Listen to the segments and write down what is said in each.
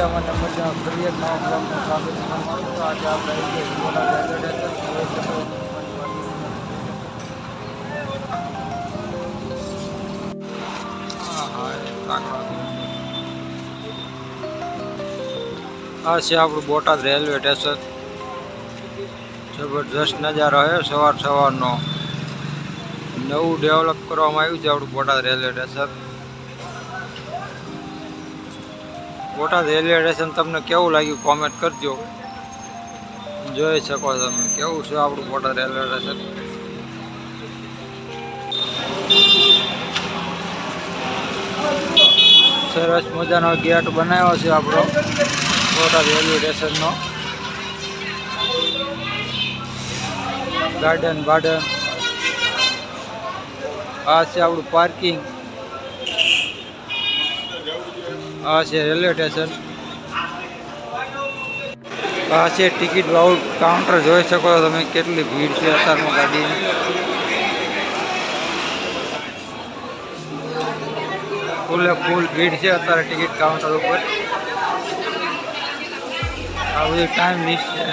મજામાં ને મજામાં ફરી નામ બ્લોગમાં સ્વાગત તમારું. તો આજે આપણે આવી ગયા છીએ બોટાદ રેલવે સ્ટેશન. જોઈ શકો છો. હા, હા, એ છે. આ છે આપણું બોટાદ રેલવે સ્ટેશન જબરજસ્ત નજારો છે સવાર સવારનો નવું ડેવલપ કરવામાં આવ્યું છે આપણું Botad railway station Botad railway station તમને કેવું લાગ્યું? કોમેન્ટ કરજો. જોઈ શકો તમે. કેવું છે આપણું બોટાદ રેલવે સ્ટેશન? સરસ મજાનો ગેટ બનાવ્યો છે આપણો બોટાદ રેલવે સ્ટેશનનો. ગાર્ડન બાર્ડન આ છે આપણું પાર્કિંગ આ છે રેલવે સ્ટેશન. આ છે ટિકિટ આઉટ કાઉન્ટર જોઈ શકો છો તમે કેટલી ભીડ છે અત્યારમાં ગાડીની. ફૂલે ફૂલ ભીડ છે અત્યારે ટિકિટ કાઉન્ટર ઉપર. આ બધી ટાઈમ મિસ છે.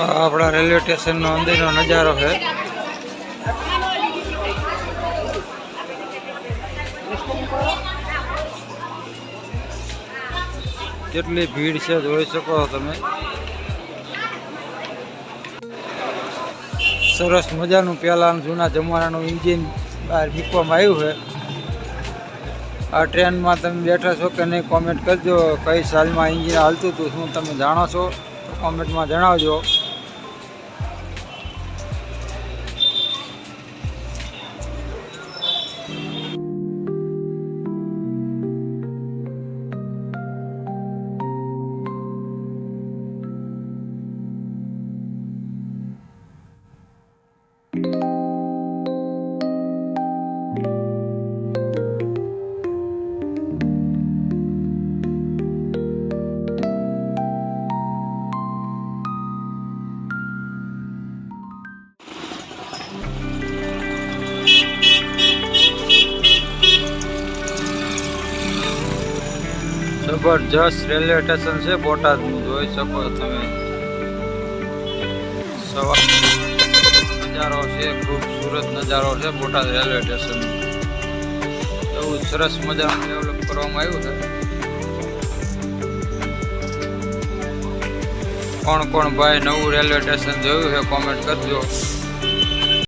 આપણા રેલવે સ્ટેશનનો અંદરનો નજારો છે. કેટલી ભીડ છે જોઈ શકો તમે. સરસ મજાનું પહેલાં જૂના જમાનાનું ઇન્જિન બહાર મૂકવામાં આવ્યું છે. આ ટ્રેનમાં તમે બેઠા છો કે નહીં કોમેન્ટ કરજો. કઈ સાલમાં ઇન્જિન હાલતું હતું, શું તમે જાણો છો? કોમેન્ટમાં જણાવજો. જબરજસ્ત રેલવે સ્ટેશન છે બોટાદનું જોઈ શકો તમે. સવાર નજારો છે, ખૂબસૂરત નજારો છે, બોટાદ રેલવે સ્ટેશન એવું સરસ મજાનું ડેવલપ કરવામાં આવ્યું છે. કોણ કોણ ભાઈ નવું રેલવે સ્ટેશન જોયું છે કોમેન્ટ કરજો.